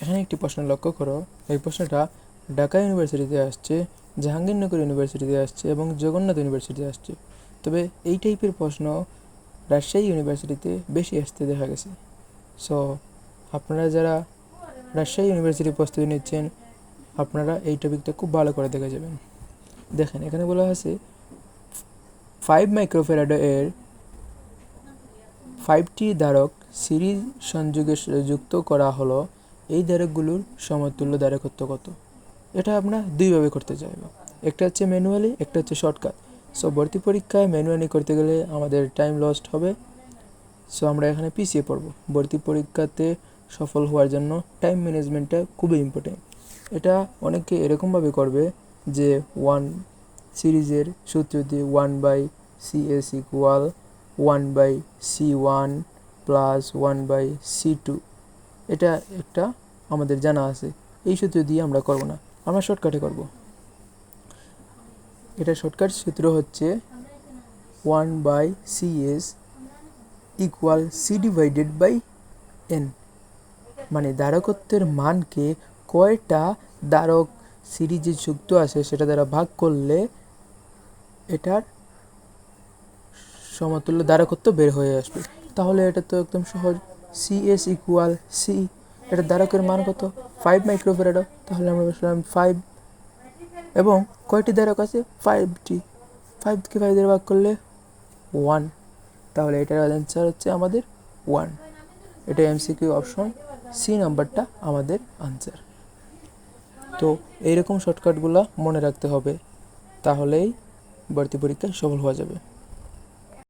এখানে একটি প্রশ্ন লক্ষ্য করো। এই প্রশ্নটা ঢাকা ইউনিভার্সিটিতে আসছে, জাহাঙ্গীরনগর ইউনিভার্সিটিতে আসছে এবং জগন্নাথ ইউনিভার্সিটিতে আসছে। তবে এই টাইপের প্রশ্ন রাজশাহী ইউনিভার্সিটিতে বেশি আসতে দেখা গেছে। সো আপনারা যারা রাজশাহী ইউনিভার্সিটির প্রস্তুতি নিচ্ছেন, আপনারা এই টপিকটা খুব ভালো করে দেখে যাবেন। দেখেন, এখানে বলা আছে ফাইভ মাইক্রোফেরাডো এর ফাইভটি ধারক সিরিজ সংযোগে যুক্ত করা হলো এই ধারকগুলোর সমতুল্য ধারকত্ব কত? এটা আমরা দুইভাবে করতে চাইব। একটা হচ্ছে ম্যানুয়ালি, একটা হচ্ছে শর্টকাট। সো ভর্তি পরীক্ষায় ম্যানুয়ালি করতে গেলে আমাদের টাইম লস্ট হবে। সো আমরা এখানে পিছিয়ে পড়ব। ভর্তি পরীক্ষাতে সফল হওয়ার জন্য টাইম ম্যানেজমেন্টটা খুবই ইম্পর্টেন্ট এটা অনেকে এরকমভাবে করবে যে ওয়ান সিরিজের সূত্র দিয়ে one by C S equal one by C one plus one by C two এটা একটা আমাদের জানা আছে। এই সূত্র দিয়ে আমরা করব না। আমরা শর্টকাটে করব। এটা শর্টকাট সূত্র হচ্ছে one by C S equal C divided by N মানে ধারকত্বের মানকে কয়টা ধারক সিরিজে যুক্ত আছে সেটা দ্বারা ভাগ করলে এটার সমতুল্য ধারকত্ব বের হয়ে আসবে। তাহলে এটা তো একদম সহজ। সি এস ইকুয়াল সি এটা ধারকের মান কত? ফাইভ মাইক্রোফেরাডো তাহলে আমরা বসলাম ফাইভ এবং কয়টি ধারক আছে? ফাইভটি ফাইভকে ফাইভ দিয়ে ভাগ করলে ওয়ান তাহলে এটার অ্যান্সার হচ্ছে আমাদের ওয়ান এটা এমসিকিউ অপশন সি নাম্বারটা আমাদের আনসার তো এইরকম শর্টকাটগুলো মনে রাখতে হবে, তাহলেই ভর্তি পরীক্ষায় সফল হওয়া যাবে।